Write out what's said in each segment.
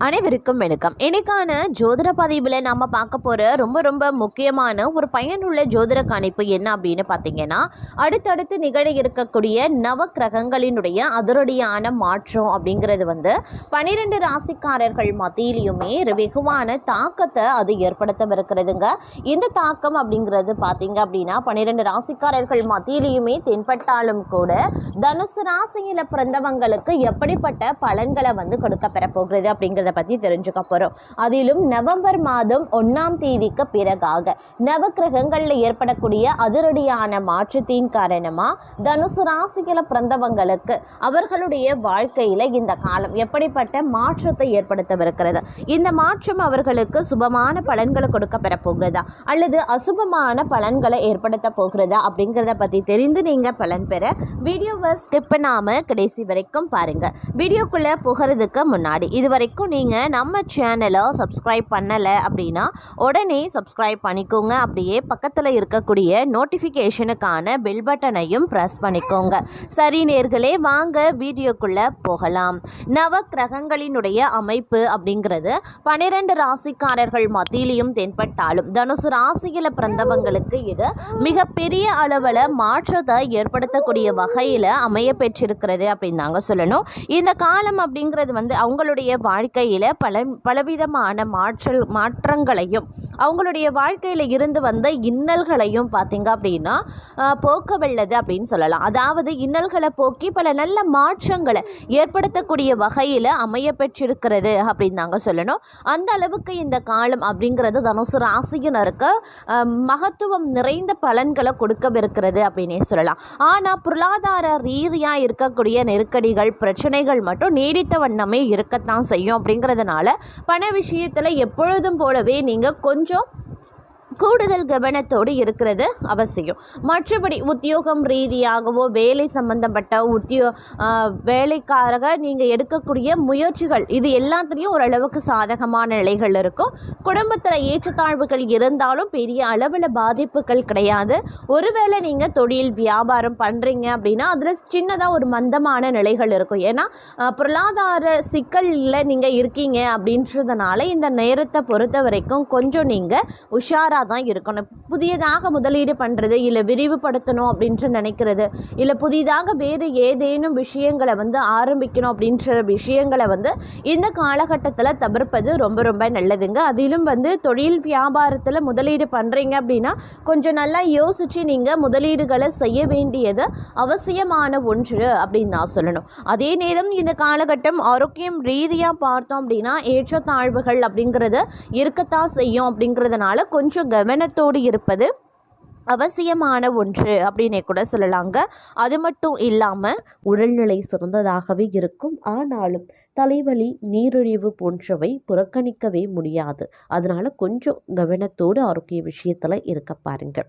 அனைவருக்கும் வணக்கம். இன்னைக்கான ஜோதிட பதிவில் நம்ம பார்க்க போகிற ரொம்ப ரொம்ப முக்கியமான ஒரு பயனுள்ள ஜோதிட கணிப்பு என்ன அப்படின்னு பார்த்தீங்கன்னா அடுத்தடுத்து நிகழ இருக்கக்கூடிய நவ கிரகங்களினுடைய அதிரடியான மாற்றம் அப்படிங்கிறது வந்து பனிரெண்டு ராசிக்காரர்கள் மத்தியிலையுமே வெகுவான தாக்கத்தை அது ஏற்படுத்தவிருக்கிறதுங்க இந்த தாக்கம் அப்படிங்கிறது பார்த்தீங்க அப்படின்னா பன்னிரெண்டு ராசிக்காரர்கள் மத்தியிலையுமே தென்பட்டாலும் கூட தனுசு ராசியில் பிறந்தவங்களுக்கு எப்படிப்பட்ட பலன்களை வந்து கொடுக்க பெறப்போகிறது அப்படிங்கிறத அதை பற்றி தெரிஞ்சுக்க போகிறோம் அதிலும் நவம்பர் மாதம் ஒன்றாம் தேதிக்கு பிறகாக நவக்கிரகங்களில் ஏற்படக்கூடிய அதிரடியான மாற்றத்தின் காரணமாக தனுசு ராசியில் பிறந்தவங்களுக்கு அவர்களுடைய வாழ்க்கையில் இந்த காலம் எப்படிப்பட்ட மாற்றத்தை ஏற்படுத்தவிருக்கிறது? இந்த மாற்றம் அவர்களுக்கு சுபமான பலன்களை கொடுக்க பெறப்போகிறதா அல்லது அசுபமான பலன்களை ஏற்படுத்த போகிறதா? அப்படிங்கிறத பற்றி தெரிந்து நீங்கள் பலன் பெற வீடியோவை ஸ்கிப் பண்ணாமல் கடைசி வரைக்கும் பாருங்கள் வீடியோக்குள்ளே போகிறதுக்கு முன்னாடி இது வரைக்கும் நீங்கள் நீங்கள் நம்ம சேனலை சப்ஸ்கிரைப் பண்ணலை அப்படின்னா உடனே சப்ஸ்கிரைப் பண்ணிக்கோங்க. அப்படியே பக்கத்தில் இருக்கக்கூடிய நோட்டிஃபிகேஷனுக்கான பெல் பட்டனையும் ப்ரெஸ் பண்ணிக்கோங்க. சரி நேர்களே வாங்க வீடியோக்குள்ளே போகலாம். நவ கிரகங்களினுடைய அமைப்பு அப்படிங்கிறது பன்னிரெண்டு ராசிக்காரர்கள் மத்தியிலையும் தென்பட்டாலும் தனுசு ராசியில் பிறந்தவங்களுக்கு இது மிகப்பெரிய அளவில் மாற்றத்தை ஏற்படுத்தக்கூடிய வகையில் அமைய பெற்றிருக்கிறது அப்படின்னு தாங்க சொல்லணும். இந்த காலம் அப்படிங்கிறது வந்து அவங்களுடைய வாழ்க்கை வாழ்க்கையில் பல பலவிதமான மாற்றல் மாற்றங்களையும் அவங்களுடைய வாழ்க்கையில் இருந்து வந்த இன்னல்களையும் பார்த்தீங்க அப்படின்னா போக்க வல்லது அப்படின்னு சொல்லலாம். அதாவது இன்னல்களை போக்கி பல நல்ல மாற்றங்களை ஏற்படுத்தக்கூடிய வகையில் அமைய பெற்றிருக்கிறது அப்படின்னு தாங்க சொல்லணும். அந்த அளவுக்கு இந்த காலம் அப்படிங்கிறது தனுசு ராசியினருக்கு மகத்துவம் நிறைந்த பலன்களை கொடுக்கவிருக்கிறது அப்படின்னே சொல்லலாம். ஆனால் பொருளாதார ரீதியாக இருக்கக்கூடிய நெருக்கடிகள் பிரச்சனைகள் மட்டும் நீடித்த வண்ணமே இருக்கத்தான் செய்யும் அப்படிங்கிறதுனால பண விஷயத்தில் எப்பொழுதும் போலவே நீங்கள் கொஞ்சம் கூடுதல் கவனத்தோடு இருக்கிறது அவசியம். மற்றபடி உத்தியோகம் ரீதியாகவோ வேலை சம்பந்தப்பட்ட உத்தியோ வேலைக்காரக நீங்கள் எடுக்கக்கூடிய முயற்சிகள் இது எல்லாத்துலேயும் ஓரளவுக்கு சாதகமான நிலைகள் இருக்கும். குடும்பத்தில் ஏற்றத்தாழ்வுகள் இருந்தாலும் பெரிய அளவில் பாதிப்புகள் கிடையாது. ஒருவேளை நீங்கள் தொழில் வியாபாரம் பண்ணுறீங்க அப்படின்னா அதில் சின்னதாக ஒரு மந்தமான நிலைகள் இருக்கும். ஏன்னா பொருளாதார சிக்கலில் நீங்கள் இருக்கீங்க அப்படின்றதுனால இந்த நேரத்தை பொறுத்த வரைக்கும் கொஞ்சம் நீங்கள் உஷாராக தான் இருக்கணும். புதியதாக முதலீடு பண்ணுறது இல்லை விரிவுபடுத்தணும் அப்படின்ட்டு நினைக்கிறது இல்லை புதிதாக வேறு ஏதேனும் விஷயங்களை வந்து ஆரம்பிக்கணும் அப்படின்ற விஷயங்களை வந்து இந்த காலகட்டத்தில் தவிர்ப்பது ரொம்ப ரொம்ப நல்லதுங்க. அதிலும் வந்து தொழில் வியாபாரத்தில் முதலீடு பண்ணுறீங்க அப்படின்னா கொஞ்சம் நல்லா யோசித்து நீங்கள் முதலீடுகளை செய்ய வேண்டியது அவசியமான ஒன்று அப்படின்னு நான் சொல்லணும். அதே நேரம் இந்த காலகட்டம் ஆரோக்கியம் ரீதியாக பார்த்தோம் அப்படின்னா ஏற்றத்தாழ்வுகள் அப்படிங்கிறது இருக்கத்தான் செய்யும் அப்படிங்கிறதுனால கொஞ்சம் கவனத்தோடு இருப்பது அவசியமான ஒன்று அப்படின்னே கூட சொல்லலாங்க. அது மட்டும் இல்லாமல் உடல்நிலை சிறந்ததாகவே இருக்கும். ஆனாலும் தலைவலி நீரிழிவு போன்றவை புறக்கணிக்கவே முடியாது. அதனால் கொஞ்சம் கவனத்தோடு ஆரோக்கிய விஷயத்தில் இருக்க பாருங்கள்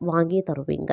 வாங்கி தருவீங்க.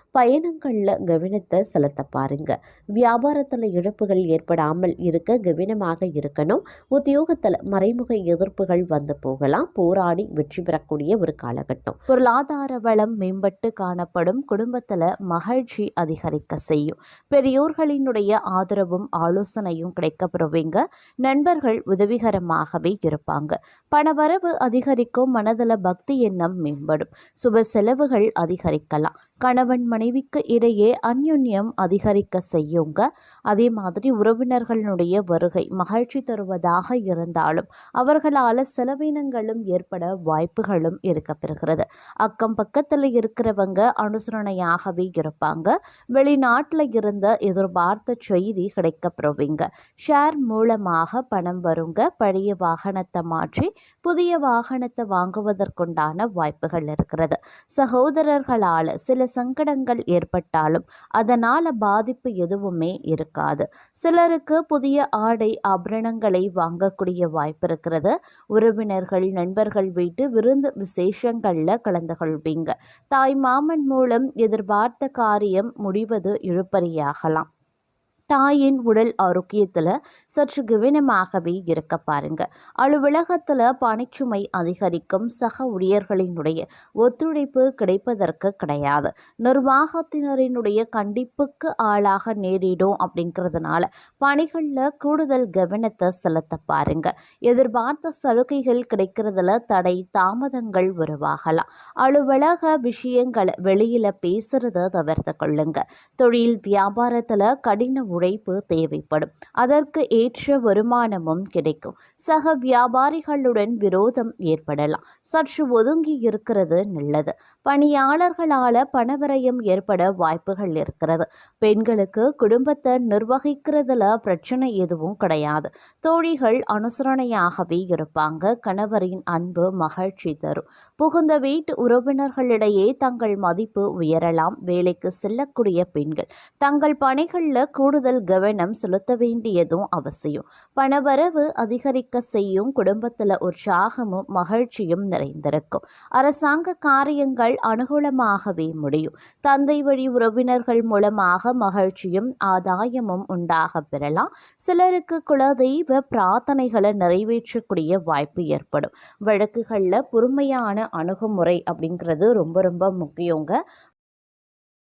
பயணங்களில் கவனத்தை செலுத்த பாருங்க. வியாபாரத்தில் இழப்புகள் ஏற்படாமல் இருக்க கவனமாக இருக்கணும். உத்தியோகத்தில் மறைமுக எதிர்ப்புகள் வந்து போகலாம். போராடி வெற்றி பெறக்கூடிய ஒரு காலகட்டம். பொருளாதார வளம் மேம்பட்டு காணப்படும். குடும்பத்தில் மகிழ்ச்சி அதிகரிக்க செய்யும். பெரியோர்களினுடைய ஆதரவும் ஆலோசனையும் கிடைக்கப்பெறுவீங்க. நண்பர்கள் உதவிகரமாகவே இருப்பாங்க. பணவரவு அதிகரிக்கும். மனதில் பக்தி எண்ணம் மேம்படும். சுப செலவுகள் அதிகரிக்கலாம். கணவன் மனைவிக்கு இடையே அந்யுன்யம் அதிகரிக்க செய்யுங்க. அதே மாதிரி உறவினர்களுடைய வருகை மகிழ்ச்சி தருவதாக இருந்தாலும் அவர்களால் செலவினங்களும் ஏற்பட வாய்ப்புகளும் இருக்க பெறுகிறது அக்கம் பக்கத்தில் இருக்கிறவங்க அனுசரணையாகவே இருப்பாங்க. வெளிநாட்டில் இருந்த எதிர்பார்த்த செய்தி கிடைக்கப்பெறுவீங்க. ஷேர் மூலமாக பணம் வருங்க. பழைய வாகனத்தை மாற்றி புதிய வாகனத்தை வாங்குவதற்குண்டான வாய்ப்புகள் இருக்கிறது. சகோதரர்களால் சில சங்கடங்கள் ஏற்பட்டாலும் அதனால் பாதிப்பு எதுவுமே இருக்காது. சிலருக்கு புதிய ஆடை ஆபரணங்களை வாங்கக்கூடிய வாய்ப்பு இருக்கிறது. உறவினர்கள் நண்பர்கள் வீட்டு விருந்து விசேஷங்களில் கலந்து கொள்வீங்க. தாய் மாமன் மூலம் எதிர்பார்த்த காரியம் முடிவது இழுப்பறியாகலாம் தாயின் உடல் ஆரோக்கியத்தில் சற்று கவனமாகவே இருக்க பாருங்க. அலுவலகத்தில் பணிச்சுமை அதிகரிக்கும் சக ஊழியர்களினுடைய ஒத்துழைப்பு கிடைப்பதற்கு கிடையாது. நிர்வாகத்தினரினுடைய கண்டிப்புக்கு ஆளாக நேரிடும் அப்படிங்கிறதுனால பணிகளில் கூடுதல் கவனத்தை செலுத்த பாருங்க. எதிர்பார்த்த சலுகைகள் கிடைக்கிறதுல தடை தாமதங்கள் உருவாகலாம். அலுவலக விஷயங்களை வெளியில் பேசுறத தவிர்த்து கொள்ளுங்க. தொழில் வியாபாரத்தில் கடின உழைப்பு தேவைப்படும். அதற்கு ஏற்ற வருமானமும் கிடைக்கும். சக வியாபாரிகளுடன் விரோதம் ஏற்படலாம். சற்று ஒதுங்கி இருக்கிறது நல்லது. பணியாளர்களால பணவரையும் ஏற்பட வாய்ப்புகள் இருக்கிறது. பெண்களுக்கு குடும்பத்தை நிர்வகிக்கிறதுல பிரச்சனை எதுவும் கிடையாது. தோழிகள் அனுசரணையாகவே இருப்பாங்க. கணவரின் அன்பு மகிழ்ச்சி தரும். புகுந்த வீட்டு உறவினர்களிடையே தங்கள் மதிப்பு உயரலாம். வேலைக்கு செல்லக்கூடிய பெண்கள் தங்கள் பணிகளில் கூடுதல் கவனம் செலுத்த வேண்டியதும் அவசியம். பணவரவு அதிகரிக்க செய்யும் குடும்பத்தில் உற்சாகமும் மகிழ்ச்சியும் நிறைந்திருக்கும். அரசாங்க காரியங்கள் அனுகூலமாகவே முடியும். தந்தை வழி உறவினர்கள் மூலமாக மகிழ்ச்சியும் ஆதாயமும் உண்டாக பெறலாம். சிலருக்கு குலதெய்வ பிரார்த்தனைகளை நிறைவேற்றக்கூடிய வாய்ப்பு ஏற்படும். வழக்குகளில் பொறுமையான அணுகுமுறை அப்படிங்கிறது ரொம்ப ரொம்ப முக்கியங்க.